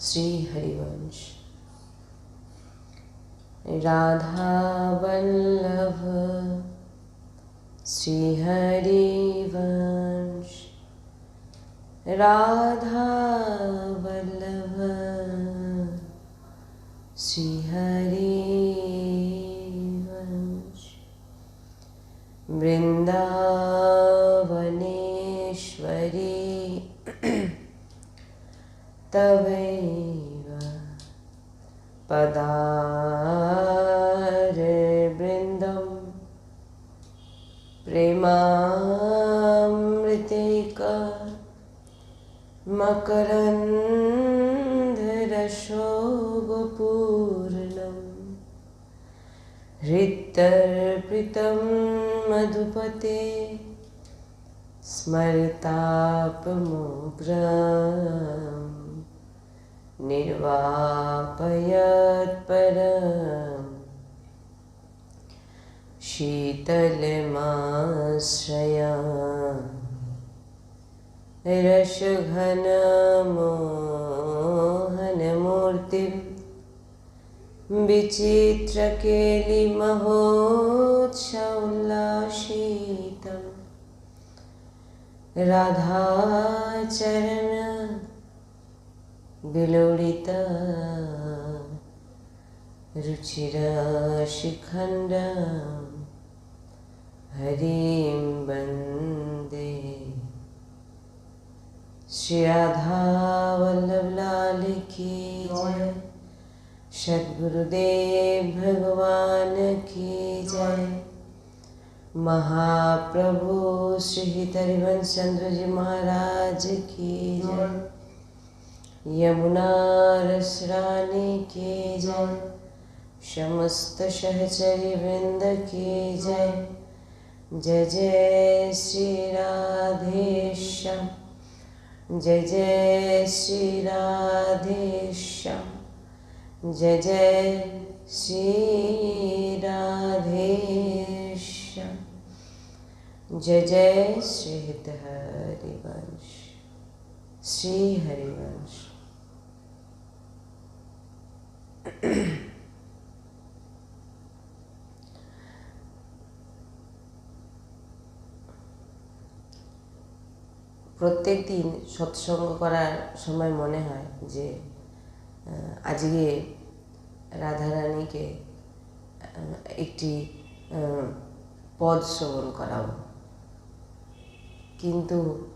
श्री हरिवंश राधा वल्लभ श्री हरिवंश राधा वल्लभ श्री हरिवंश वृन्दावनेश्वरी तवैव पदारवृन्दं प्रेमामृतैक मकरन्धरशोभपूर्णम् हृत्तर्पितं मधुपते स्मरतापमुग्रम् निर्वापयत्परम्। शीतलमाश्रया रसघनमोहनमूर्तिम्। विचित्रकेलिमहोत्सौल्लासितम्। राधाचरण विलोडित रुचिरशिखण्ड। हरिं वंदे। की जय। सद्गुरुदेव भगवान की जय। महाप्रभु श्री हरिवंश चंद्र जी महाराज की जय। यमुना की जय। समस्त सहचरी वृंद की जय। जय जय श्री राधेश्याम जय जय श्री राधेश्याम जय जय श्री राधेश्याम जय जय श्री हरिवंश श्री हरिवंश। প্রত্যেক দিন সৎসঙ্গ করার সময় মনে হয় যে আজকে রাধারানীকে একটি পদ শ্রবণ করাবো। কিন্তু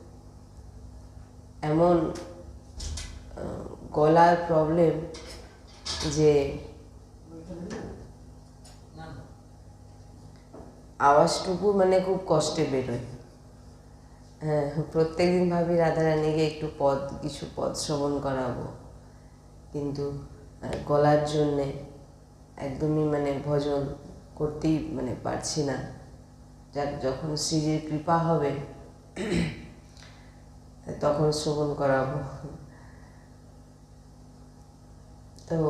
এমন গলার প্রবলেম যে আওয়াজটুকু মানে খুব কষ্টে বেরোয়। হ্যাঁ প্রত্যেকদিন ভাবি রাধারানীকে একটু পদ, কিছু পদ শ্রবণ করাবো। কিন্তু গলার জন্যে একদমই মানে ভজন করতেই মানে পারছি না। যাক, যখন শ্রীজির কৃপা হবে, তখন শ্রবণ করাবো। তো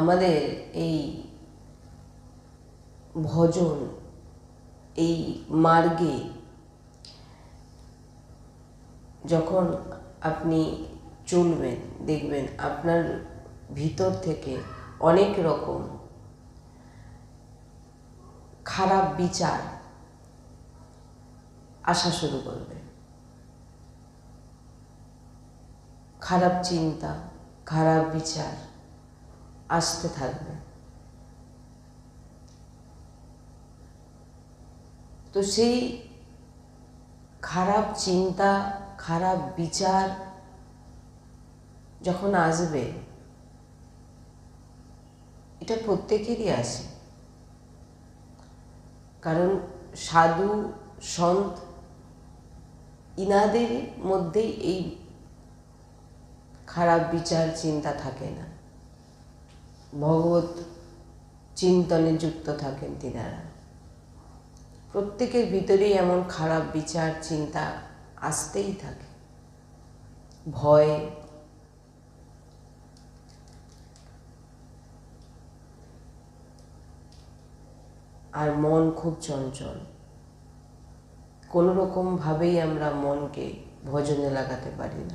আমাদের এই ভজন, এই মার্গে যখন আপনি চলবেন, দেখবেন আপনার ভিতর থেকে অনেক রকম খারাপ বিচার আসা শুরু করবে। খারাপ চিন্তা, খারাপ বিচার আসতে থাকবে। তো সেই খারাপ চিন্তা, খারাপ বিচার যখন আসবে, এটা প্রত্যেকেরই আসে। কারণ সাধু, সন্ত ইনাদের মধ্যেই এই খারাপ বিচার, চিন্তা থাকে না। ভগবত চিন্তনে যুক্ত থাকেন তিনারা। প্রত্যেকের ভিতরেই এমন খারাপ বিচার, চিন্তা আসতেই থাকে। ভয় আর মন খুব চঞ্চল। কোনো রকমভাবেই আমরা মনকে ভজনে লাগাতে পারি না।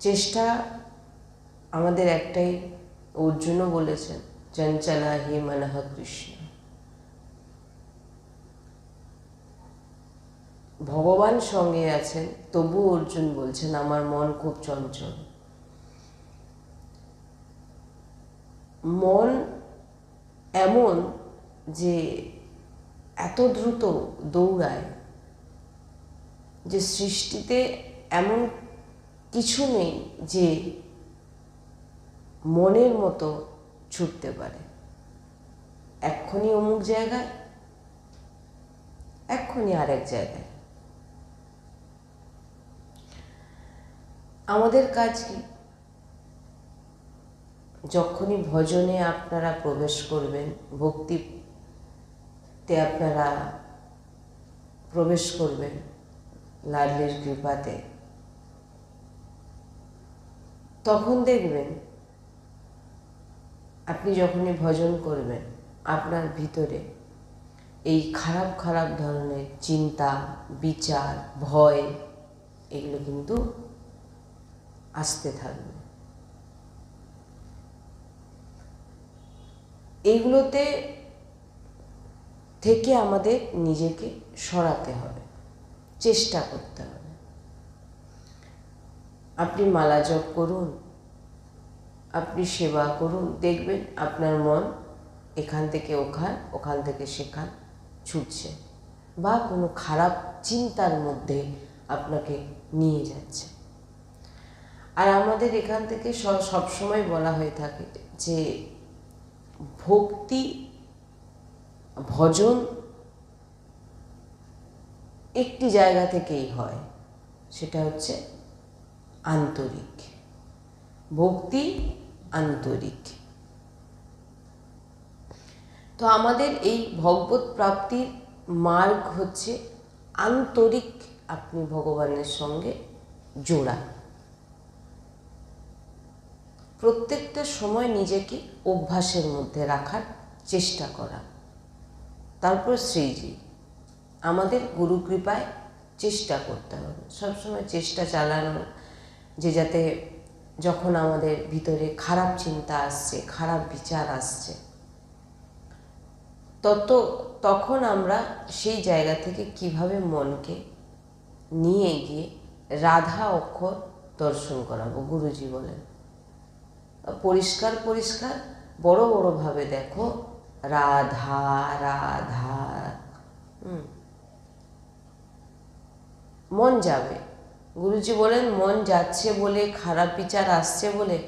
চেষ্টা আমাদের একটাই, অর্জুনও বলেছেন, চঞ্চলা হি মনহ কৃষ্ণ। ভগবান সঙ্গে আছেন, তবু অর্জুন বলছেন, আমার মন খুব চঞ্চল। মন এমন যে এত দ্রুত দৌড়ায় যে সৃষ্টিতে এমন কিছু নেই যে মনের মতো ছুটতে পারে। এক্ষুনি অমুক জায়গায়, এক্ষুনি আরেক জায়গায়। আমাদের কাজ কি? যখনই ভজনে আপনারা প্রবেশ করবেন, ভক্তিতে আপনারা প্রবেশ করবেন লাডলির কৃপাতে, তখন দেখবেন আপনি যখনই ভজন করবেন, আপনার ভিতরে এই খারাপ খারাপ ধরনের চিন্তা, বিচার, ভয়, এগুলো কিন্তু আসতে থাকবে। এইগুলোতে থেকে আমাদের নিজেকে সরাতে হবে, চেষ্টা করতে হবে। আপনি মালা জপ করুন, আপনি সেবা করুন, দেখবেন আপনার মন এখান থেকে ওখান ওখান থেকে সেখান ছুটছে বা কোনো খারাপ চিন্তার মধ্যে আপনাকে নিয়ে যাচ্ছে। আর আমাদের এখান থেকে সবসময় বলা হয়ে থাকে যে ভক্তি, ভজন একটি জায়গা থেকেই হয়, সেটা হচ্ছে আন্তরিক। ভক্তি আন্তরিক। তো আমাদের এই ভগবত প্রাপ্তির মার্গ হচ্ছে আন্তরিক আপনি ভগবানের সঙ্গে জোড়া। প্রত্যেকটা সময় নিজেকে অভ্যাসের মধ্যে রাখার চেষ্টা করা। তারপর শ্রীজি, আমাদের গুরু কৃপায় চেষ্টা করতে হবে। সবসময় চেষ্টা চালানো, যে যাতে যখন আমাদের ভিতরে খারাপ চিন্তা আসছে, খারাপ বিচার আসছে, তত তখন আমরা সেই জায়গা থেকে কীভাবে মনকে নিয়ে গিয়ে রাধা অক্ষর দর্শন করাবো, গুরুজি বলেন। পরিষ্কার পরিষ্কার, বড় বড়ভাবে দেখো। রাধা রাধা। মন যাবে। গুরুজি বলেন, মন যাচ্ছে বলে, খারাপ বিচার আসছে বলে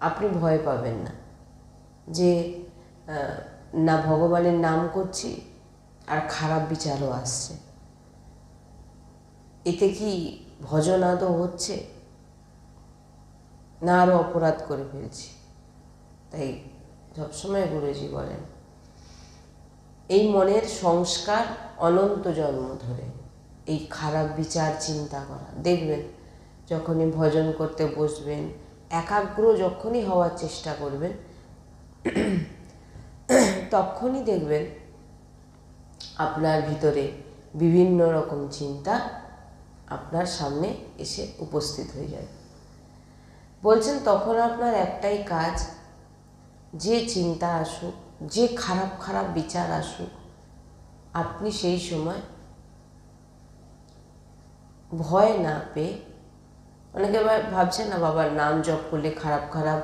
আপনি ভয় পাবেন না। যে না ভগবানের নাম করছি, আর খারাপ বিচারও আসছে। এতে কি ভজন আদৌ হচ্ছে? না আরও অপরাধ করে ফেলছি। তাই সবসময় গুরুজি বলেন, এই মনের সংস্কার অনন্ত জন্ম ধরে। এই খারাপ বিচার চিন্তা করা। দেখবেন, যখনই ভজন করতে বসবেন, একাগ্র যখনই হওয়ার চেষ্টা করবেন, তখনই দেখবেন আপনার ভিতরে বিভিন্ন রকম চিন্তা আপনার সামনে এসে উপস্থিত হয়ে যাবে। বলছেন, তখন আপনার একটাই কাজ, যে চিন্তা আসুক, যে খারাপ খারাপ বিচার আসুক, আপনি সেই সময় ভয় না পেয়ে অনেকে ভাবছে না বাবার নাম জপ করলে খারাপ খারাপ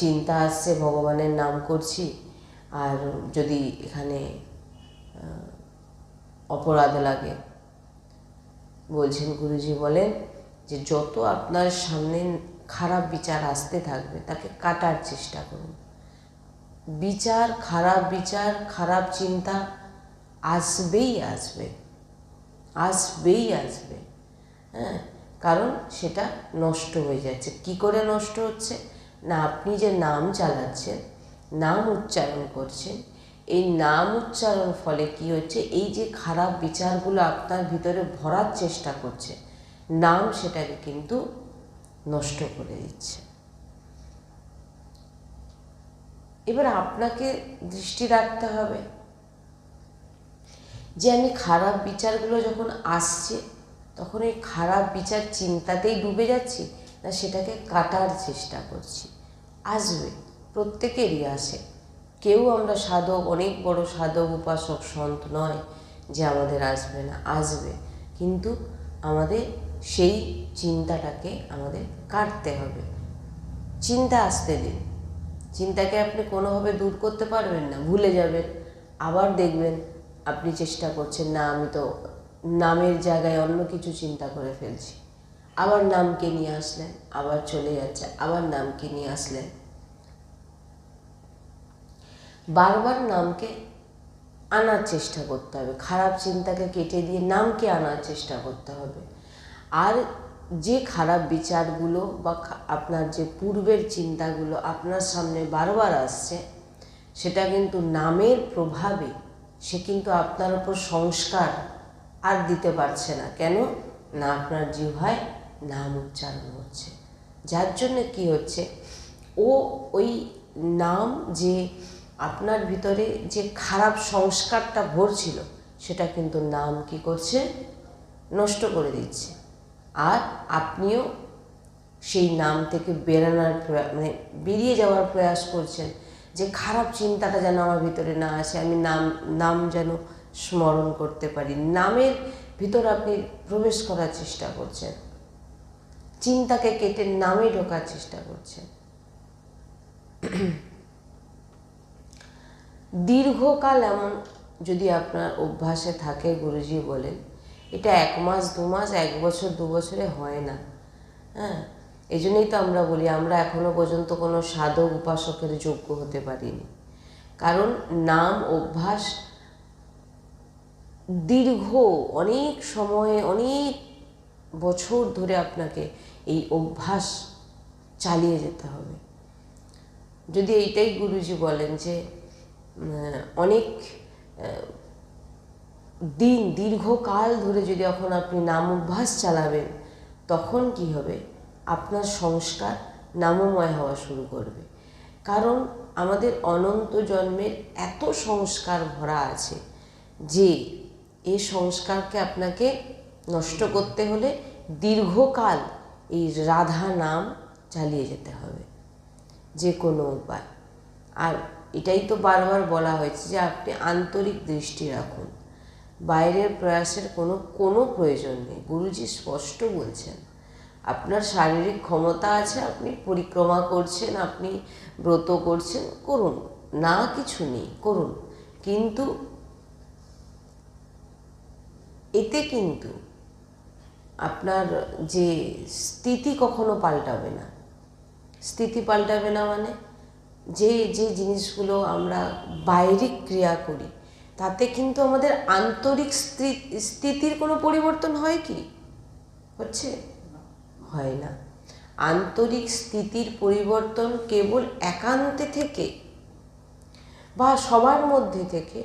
চিন্তা আসছে, ভগবানের নাম করছি। আর যদি এখানে অপরাধ লাগে। বলছেন গুরুজি বলেন যে, যত আপনার সামনে খারাপ বিচার আসতে থাকবে, তাকে কাটার চেষ্টা করুন। বিচার, খারাপ বিচার, খারাপ চিন্তা আসবেই আসবে আসবেই আসবে হ্যাঁ? কারণ সেটা নষ্ট হয়ে যাচ্ছে। কি করে নষ্ট হচ্ছে? না, আপনি যে নাম চালাচ্ছেন, নাম উচ্চারণ করছেন, এই নাম উচ্চারণ ফলে কি হচ্ছে? এই যে খারাপ বিচারগুলো আপনার ভিতরে ভরার চেষ্টা করছে, নাম সেটাকে কিন্তু নষ্ট করে দিচ্ছে। এবার আপনাকে দৃষ্টি রাখতে হবে যে আমি খারাপ বিচারগুলো যখন আসছে, তখন এই খারাপ বিচার চিন্তাতেই ডুবে যাচ্ছি না সেটাকে কাটার চেষ্টা করছি। আসবে, প্রত্যেকেরই আসে। কেউ আমরা সাধক, অনেক বড় সাধক, উপাসক, সন্ত নয় যে আমাদের আসবে না, আসবে। কিন্তু আমাদের সেই চিন্তাটাকে আমাদের কাটতে হবে। চিন্তা আসতে দিন। চিন্তাকে আপনি কোনোভাবে দূর করতে পারবেন না, ভুলে যাবেন। আবার দেখবেন আপনি চেষ্টা করছেন, না, আমি তো নামের জায়গায় অন্য কিছু চিন্তা করে ফেলছি। আবার নামকে নিয়ে আসলেন, আবার চলে যাচ্ছে, আবার নামকে নিয়ে আসলেন। বারবার নামকে আনার চেষ্টা করতে হবে। খারাপ চিন্তাকে কেটে দিয়ে নামকে আনার চেষ্টা করতে হবে। আর যে খারাপ বিচারগুলো বা আপনার যে পূর্বের চিন্তাগুলো আপনার সামনে বারবার আসছে, সেটা কিন্তু নামের প্রভাবে সে কিন্তু আপনার উপর সংস্কার আর দিতে পারছে না। কেন? না আপনার জিহ্বায় নাম উচ্চারণ হচ্ছে। যার জন্য কি হচ্ছে? ও ওই নাম যে আপনার ভিতরে যে খারাপ সংস্কারটা ভরছিল, সেটা কিন্তু নাম কি করছে? নষ্ট করে দিচ্ছে। আর আপনিও সেই নাম থেকে বেরানোর মানে বেরিয়ে যাওয়ার প্রয়াস করছেন যে খারাপ চিন্তাটা যেন আমার ভিতরে না আসে, আমি নাম নাম যেন স্মরণ করতে পারি। নামের ভিতর আপনি প্রবেশ করার চেষ্টা করছেন। চিন্তাকে কেটে নামে ঢোকার চেষ্টা করছেন। দীর্ঘকাল এমন যদি আপনার অভ্যাসে থাকে, গুরুজি বলেন এটা এক মাস, দু মাস, এক বছর, দু বছরে হয় না। হ্যাঁ? এই জন্যই তো আমরা বলি, আমরা এখনও পর্যন্ত কোনো সাধক উপাসকের যোগ্য হতে পারিনি। কারণ নাম, অভ্যাস দীর্ঘ, অনেক সময়ে, অনেক বছর ধরে আপনাকে এই অভ্যাস চালিয়ে যেতে হবে। যদি এইটাই গুরুজি বলেন যে অনেক দিন, দীর্ঘকাল ধরে যদি এখন আপনি নাম অভ্যাস চালাবেন, তখন কি হবে? আপনার সংস্কার নামময় হওয়া শুরু করবে। কারণ আমাদের অনন্ত জন্মের এত সংস্কার ভরা আছে যে এই সংস্কারকে আপনাকে নষ্ট করতে হলে দীর্ঘকাল এই রাধা নাম চালিয়ে যেতে হবে। যে কোনো উপায়। আর এটাই তো বারবার বলা হয়েছে যে আপনি আন্তরিক দৃষ্টি রাখুন। বাইরের প্রয়াসের কোনো কোনো প্রয়োজন নেই। গুরুজি স্পষ্ট বলছেন, আপনার শারীরিক ক্ষমতা আছে, আপনি পরিক্রমা করছেন, আপনি ব্রত করছেন, করুন। না কিছু নেই, করুন। কিন্তু, এতে কিন্তু আপনার যে স্থিতি কখনো পাল্টাবে না। স্থিতি পাল্টাবে না মানে যে যে জিনিসগুলো আমরা বাইরিক ক্রিয়া করি তাতে কিন্তু আমাদের আন্তরিক স্থি- স্থিতির কোনো পরিবর্তন হয় কি? হচ্ছে? হয় না। আন্তরিক স্থিতির পরিবর্তন কেবল একান্তে থেকে বা সবার মধ্যে থেকে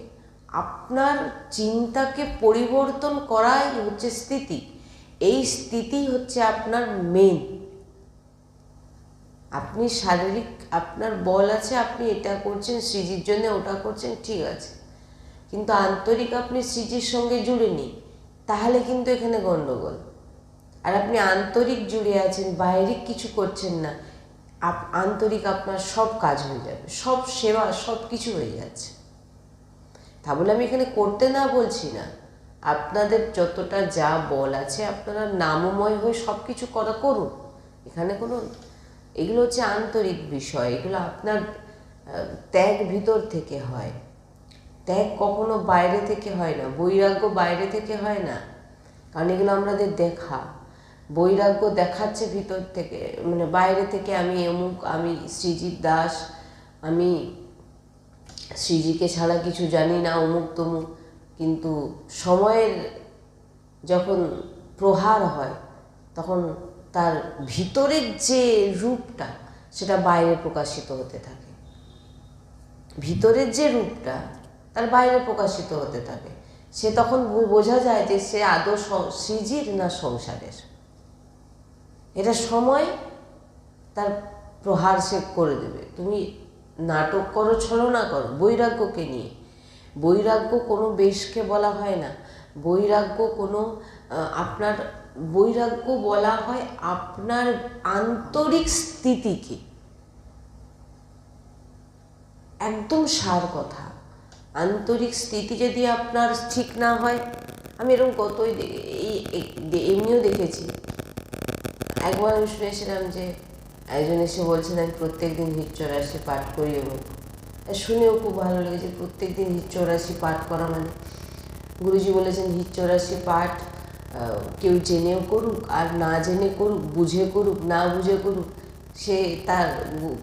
আপনার চিন্তাকে পরিবর্তন করাই হচ্ছে স্থিতি। এই স্থিতি হচ্ছে আপনার মেন আপনি শারীরিক, আপনার বল আছে, আপনি এটা করছেন, সৃজির জন্য ওটা করছেন, ঠিক আছে। কিন্তু আন্তরিক আপনি সৃজির সঙ্গে জুড়ে নেই তাহলে কিন্তু এখানে গণ্ডগোল আর আপনি আন্তরিক জুড়ে আছেন বাইরিক কিছু করছেন না আন্তরিক আপনার সব কাজ হয়ে যাবে, সব সেবা, সব কিছু হয়ে যাচ্ছে। তা বলে আমি এখানে করতে না বলছি না। আপনাদের যতটা যা বল আছে, আপনারা নামময় হয়ে সব কিছু করা করুন। এখানে কোনো, এগুলো হচ্ছে আন্তরিক বিষয়, এগুলো আপনার ত্যাগ ভিতর থেকে হয়। ত্যাগ কখনো বাইরে থেকে হয় না, বৈরাগ্য বাইরে থেকে হয় না। কারণ এগুলো আমাদের দেখা। বৈরাগ্য দেখাচ্ছে ভিতর থেকে মানে বাইরে থেকে আমি অমুক, আমি শ্রীজিৎ দাস, আমি শ্রীজিকে ছাড়া কিছু জানি না, অমুক তমুক। কিন্তু সময়ের যখন প্রহার হয়, তখন তার ভিতরের যে রূপটা, সেটা বাইরে প্রকাশিত হতে থাকে। ভিতরের যে রূপটা তার বাইরে প্রকাশিত হতে থাকে। সে তখন বোঝা যায় যে সে আদৌ সৃজির না সংসারের। এটা সময় তার প্রহার সে করে দেবে। তুমি নাটক করো, ছলনা করো, বৈরাগ্যকে নিয়ে। বৈরাগ্য কোনো বেশকে বলা হয় না। বৈরাগ্য কোনো আপনার, বৈরাগ্য বলা হয় আপনার আন্তরিক স্থিতিকে। একদম সার কথা। আন্তরিক স্থিতি যদি আপনার ঠিক না হয়, আমি এরকম কতই এই এমনিও দেখেছি। একবার আমি শুনেছিলাম যে একজন এসে বলছেন, আমি প্রত্যেক দিন হিচ্চরাশি পাঠ করি এবং শুনেও খুব ভালো লেগেছে প্রত্যেক দিন হিচ্চরাশি পাঠ করা মানে। গুরুজি বলেছেন হিচ্চরাশি পাঠ কেউ জেনেও করুক আর না জেনে করুক, বুঝে করুক, না বুঝে করুক, সে তার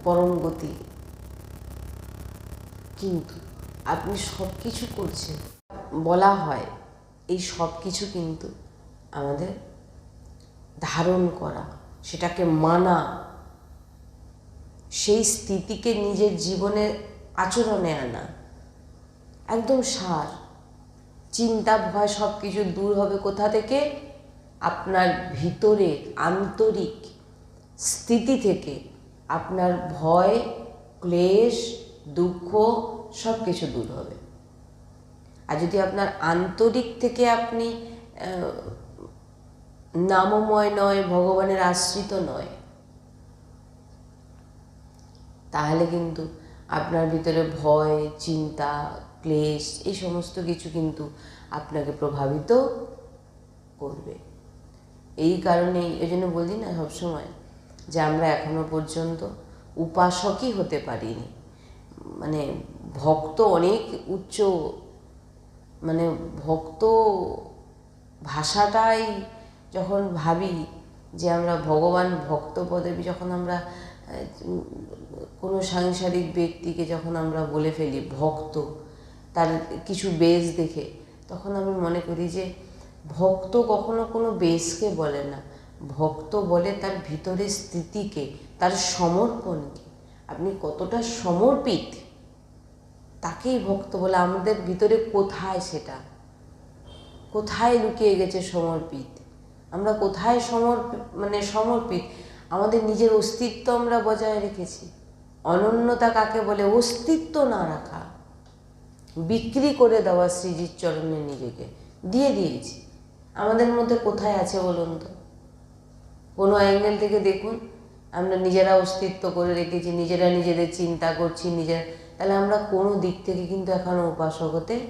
পরম গতি। কিন্তু আপনি সব কিছু করছেন। বলা হয় এই সব কিছু কিন্তু আমাদের ধারণ করা, সেটাকে মানা। সেই স্থিতিকে নিজের জীবনের আচরণে আনা। একদম সার। চিন্তা, ভয় সব কিছু দূর হবে কোথা থেকে? আপনার ভিতরে আন্তরিক স্থিতি থেকে। আপনার ভয়, ক্লেশ, দুঃখ সব কিছু দূর হবে। আর যদি আপনার আন্তরিক থেকে আপনি নামময় নয়, ভগবানের আশ্রিত নয়, তাহলে কিন্তু আপনার ভিতরে ভয়, চিন্তা, ক্লেশ, এই সমস্ত কিছু কিন্তু আপনাকে প্রভাবিত করবে। এই কারণেই, এই জন্য বলি না সবসময় যে আমরা এখনও পর্যন্ত উপাসকই হতে পারিনি। মানে ভক্ত অনেক উচ্চ মানে ভক্ত ভাষাটাই যখন ভাবি যে আমরা ভগবান ভক্ত পদে যখন আমরা, কোনো সাংসারিক ব্যক্তিকে যখন আমরা বলে ফেলি ভক্ত, তার কিছু বেশ দেখে, তখন আমি মনে করি যে ভক্ত কখনো কোনো বেশকে বলে না। ভক্ত বলে তার ভিতরের স্থিতিকে, তার সমর্পণকে। আপনি কতটা সমর্পিত, তাকেই ভক্ত বলে আমাদের ভিতরে কোথায় সেটা? কোথায় লুকিয়ে গেছে সমর্পিত? আমরা কোথায় সমর্পিত মানে সমর্পিত? আমাদের নিজের অস্তিত্ব আমরা বজায় রেখেছি। অনন্যতা কাকে বলে? অস্তিত্ব না রাখা। বিক্রি করে দেওয়া শ্রীজির চরণে নিজেকে। দিয়ে দিয়েছি। আমাদের মধ্যে কোথায় আছে বলুন তো? কোনো অ্যাঙ্গেল থেকে দেখুন। আমরা নিজেরা অস্তিত্ব করে রেখেছি, নিজেরা নিজেদের চিন্তা করছি, নিজেরা, তাহলে আমরা কোনো দিক থেকে কিন্তু এখনও উপাসক হতে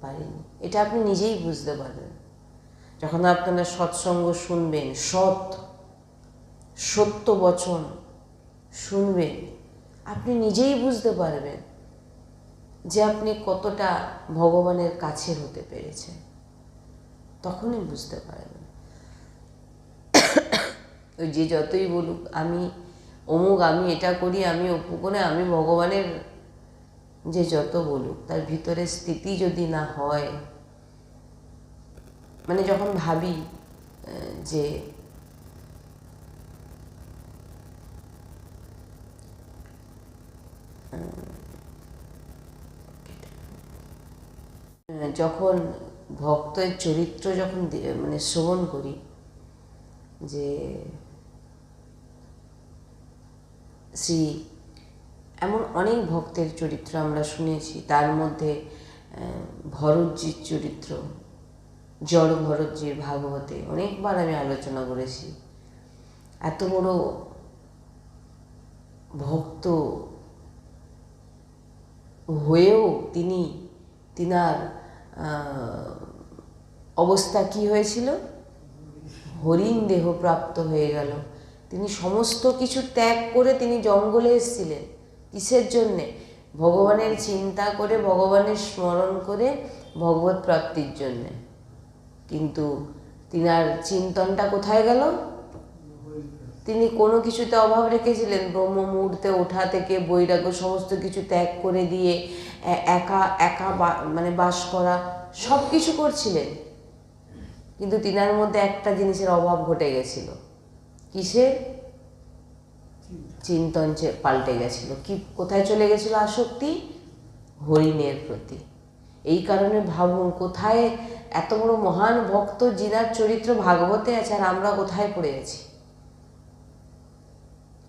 পারিনি। এটা আপনি নিজেই বুঝতে পারবেন। যখন আপনারা সৎসঙ্গ শুনবেন, সৎ, সত্য বচন শুনবেন, আপনি নিজেই বুঝতে পারবেন যে আপনি কতটা ভগবানের কাছে হতে পেরেছেন। তখনই বুঝতে পারবেন ওই যে যতই বলুক, আমি, অমুক, আমি এটা করি, আমি অপু করে, আমি ভগবানের যে যত বলুক, তার ভিতরে স্থিতি যদি না হয় মানে যখন ভাবি যে যখন ভক্তের চরিত্র যখন মানে শ্রবণ করি, যে শ্রী, এমন অনেক ভক্তের চরিত্র আমরা শুনেছি। তার মধ্যে ভরতজির চরিত্র, জড় ভরতজির ভাগবতে অনেকবার আমি আলোচনা করেছি। এত বড় ভক্ত হয়েও তিনি, তিনার অবস্থা কি হয়েছিল? হরিণ দেহ প্রাপ্ত হয়ে গেল। তিনি সমস্ত কিছু ত্যাগ করে তিনি জঙ্গলে এসেছিলেন কিসের জন্যে? ভগবানের চিন্তা করে, ভগবানের স্মরণ করে, ভগবত প্রাপ্তির জন্যে। কিন্তু তিনার চিন্তনটা কোথায় গেল? তিনি কোনো কিছুতে অভাব রেখেছিলেন। ব্রহ্ম মুহূর্তে ওঠা থেকে বৈরাগ্য সমস্ত কিছু ত্যাগ করে দিয়ে একা একা মানে বাস করা সব কিছু করছিলেন। কিন্তু তিনার মধ্যে একটা জিনিসের অভাব ঘটে গেছিল। কিসের চিন্তন পাল্টে গেছিল। কি, কোথায় চলে গেছিল আসক্তি? হরিণের প্রতি। এই কারণে ভাবুন, কোথায় এত বড় মহান ভক্ত জিনার চরিত্র ভাগবতে আছে আর আমরা কোথায় পড়ে আছি?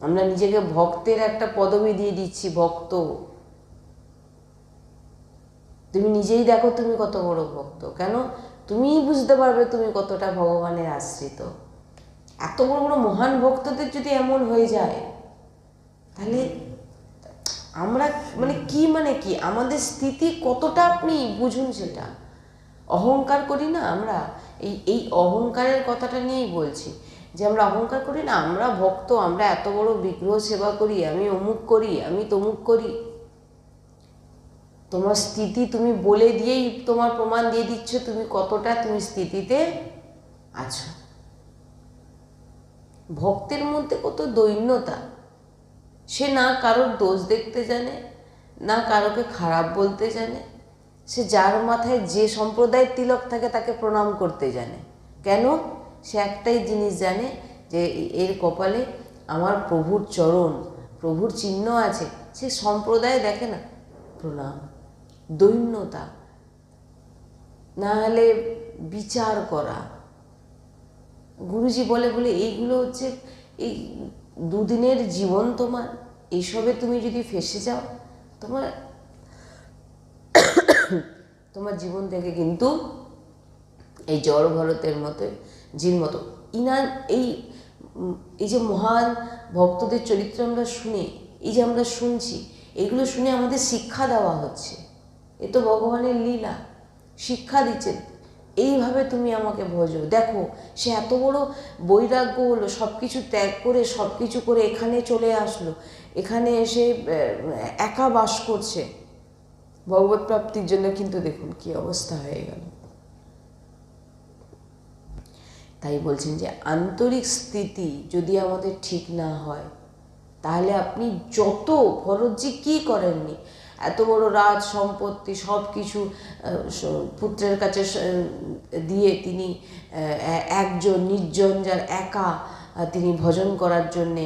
আমরা নিজেকে ভক্তের একটা পদবি দিয়ে দিচ্ছি, ভক্ত। তুমি নিজেই দেখো তুমি কত বড় ভক্ত। কেন? তুমিই বুঝতে পারবে তুমি কতটা ভগবানের আশ্রিত। এত বড় বড় মহান ভক্তদের যদি এমন হয়ে যায়, তাহলে আমরা মানে কি মানে কি? আমাদের স্থিতি কতটা আপনি বুঝুন সেটা। অহংকার করি না আমরা, এই এই অহংকারের কথাটা নিয়েই বলছি। যে আমরা অহংকার করি না, আমরা ভক্ত, আমরা এত বড় বিগ্রহ সেবা করি, আমি অমুক করি, আমি তমুক করি। তোমার স্থিতি তুমি বলে দিয়েই, তোমার প্রমাণ দিয়ে দিচ্ছ তুমি কতটা তুমি স্থিতিতে আছো। ভক্তের মধ্যে কত দৈন্যতা। সে না কারোর দোষ দেখতে জানে, না কারোকে খারাপ বলতে জানে, সে যার মাথায় যে সম্প্রদায়ের তিলক থাকে তাকে প্রণাম করতে জানে। কেন? সে একটাই জিনিস জানে যে এর কপালে আমার প্রভুর চরণ, প্রভুর চিহ্ন আছে, সে সম্প্রদায় দেখে না, প্রণাম, দৈন্যতা। না হলে বিচার করা গুরুজি বলে বলে, এইগুলো হচ্ছে, এই দুদিনের জীবন তোমার। এইসবে তুমি যদি ফেসে যাও, তোমার তোমার জীবন থেকে কিন্তু এই জড় ভরতের মতো জির মতো। ইনার এই এই যে মহান ভক্তদের চরিত্র আমরা শুনে, এই যে আমরা শুনছি, এগুলো শুনে আমাদের শিক্ষা দেওয়া হচ্ছে। এ তো ভগবানের লীলা, শিক্ষা দিচ্ছেন। এইভাবে তুমি আমাকে ভজো। দেখো, সে এত বড় বৈরাগ্য হলো সব কিছু ত্যাগ করে সব কিছু করে এখানে চলে আসলো। এখানে এসে একা বাস করছে। ভগবত প্রাপ্তির জন্য কিন্তু দেখুন কি অবস্থা হয়ে গেল। তাই বলছেন যে, আন্তরিক স্থিতি যদি আমাদের ঠিক না হয়, তাহলে আপনি যত ভরতজি কি করেননি? এত বড় রাজ সম্পত্তি সব কিছু পুত্রের কাছে দিয়ে তিনি একজন নির্জন যার একা তিনি ভজন করার জন্যে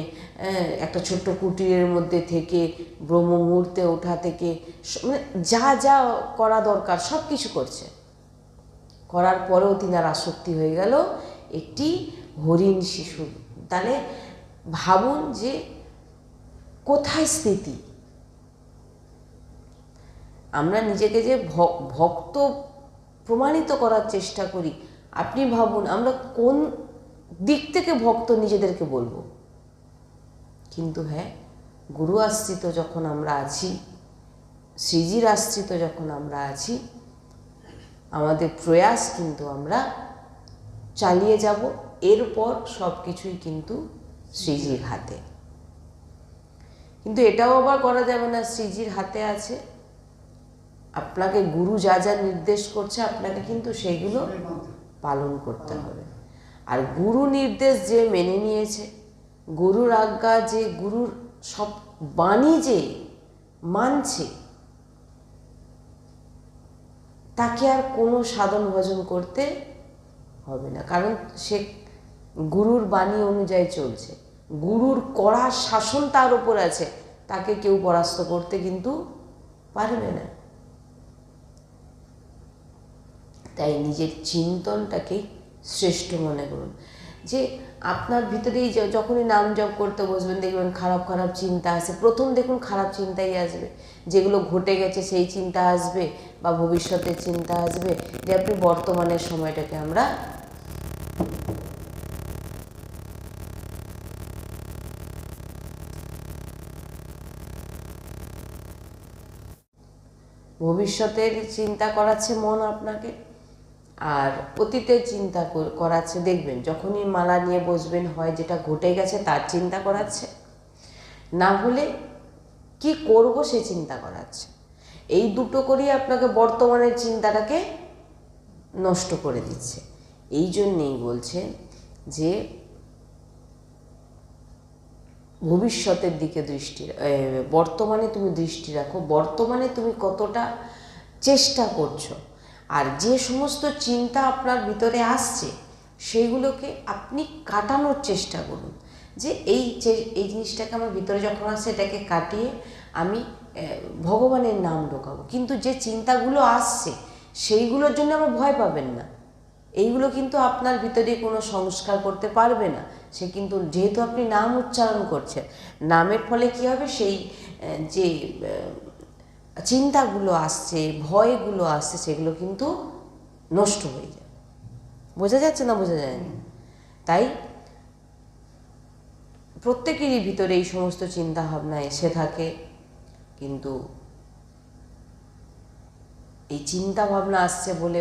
একটা ছোট্ট কুটিরের মধ্যে থেকে ব্রহ্ম মুহূর্তে ওঠা থেকে মানে যা যা করা দরকার সব কিছু করছে। করার পরেও তিনার আসক্তি হয়ে গেল একটি হরিণ শিশু তাহলে ভাবুন যে কোথায় স্থিতি? আমরা নিজেকে যে ভক্ত প্রমাণিত করার চেষ্টা করি, আপনি ভাবুন আমরা কোন দিক থেকে ভক্ত নিজেদেরকে বলব? কিন্তু হ্যাঁ গুরু আশ্রিত যখন আমরা আছি, শ্রীজির আশ্রিত যখন আমরা আছি, আমাদের প্রয়াস কিন্তু আমরা চালিয়ে যাব, এরপর সব কিছুই কিন্তু শ্রীজির হাতে। কিন্তু এটাও আবার করা যাবে না, শ্রীজির হাতে আছে। আপনাকে গুরু যা যা নির্দেশ করছে, আপনাকে কিন্তু সেইগুলো পালন করতে হবে। আর গুরু নির্দেশ যে মেনে নিয়েছে, গুরুর আজ্ঞা যে গুরুর সব বাণী যে মানছে, তাকে আর কোনো সাধন ভজন করতে হবে না। কারণ সে গুরুর বাণী অনুযায়ী চলছে। গুরুর কড়া শাসন তার উপর আছে, তাকে কেউ পরাস্ত করতে কিন্তু পারবে না। তাই নিজের চিন্তনটাকেই শ্রেষ্ঠ মনে করুন। যে আপনার ভিতরেই যখনই নাম জপ করতে বসবেন, দেখবেন খারাপ খারাপ চিন্তা আসে। প্রথম দেখুন খারাপ চিন্তাই আসবে। যেগুলো ঘটে গেছে সেই চিন্তা আসবে বা ভবিষ্যতের চিন্তা আসবে। যে আপনি বর্তমানের সময়টাকে আমরা ভবিষ্যতের চিন্তা করাচ্ছে মন আপনাকে। আর অতীতের চিন্তা কর- করাচ্ছে, দেখবেন যখনই মালা নিয়ে বসবেন হয় যেটা ঘটে গেছে তার চিন্তা করাচ্ছে। না হলে কি করব সে চিন্তা করাচ্ছে। এই দুটো করেই আপনাকে বর্তমানের চিন্তাটাকে নষ্ট করে দিচ্ছে। এই জন্যেই বলছেন যে ভবিষ্যতের দিকে দৃষ্টি বর্তমানে তুমি দৃষ্টি রাখো। বর্তমানে তুমি কতটা চেষ্টা করছ আর যে সমস্ত চিন্তা আপনার ভিতরে আসছে, সেইগুলোকে আপনি কাটানোর চেষ্টা করুন। যে এই যে, এই জিনিসটাকে আমার ভিতরে যখন আসছে এটাকে কাটিয়ে আমি ভগবানের নাম ঢোকাবো। কিন্তু যে চিন্তাগুলো আসছে, সেইগুলোর জন্য আবার ভয় পাবেন না। এইগুলো কিন্তু আপনার ভিতরে কোনো সংস্কার করতে পারবে না। সে কিন্তু যেহেতু আপনি নাম উচ্চারণ করছেন, নামের ফলে কি হবে? সেই যে চিন্তাগুলো আসছে ভয়গুলো আসছে সেগুলো কিন্তু নষ্ট হয়ে যায়। বোঝা যাচ্ছে না বোঝা যায়নি তাই প্রত্যেকেরই ভিতরে এই সমস্ত চিন্তাভাবনা এসে থাকে কিন্তু এই চিন্তাভাবনা আসছে বলে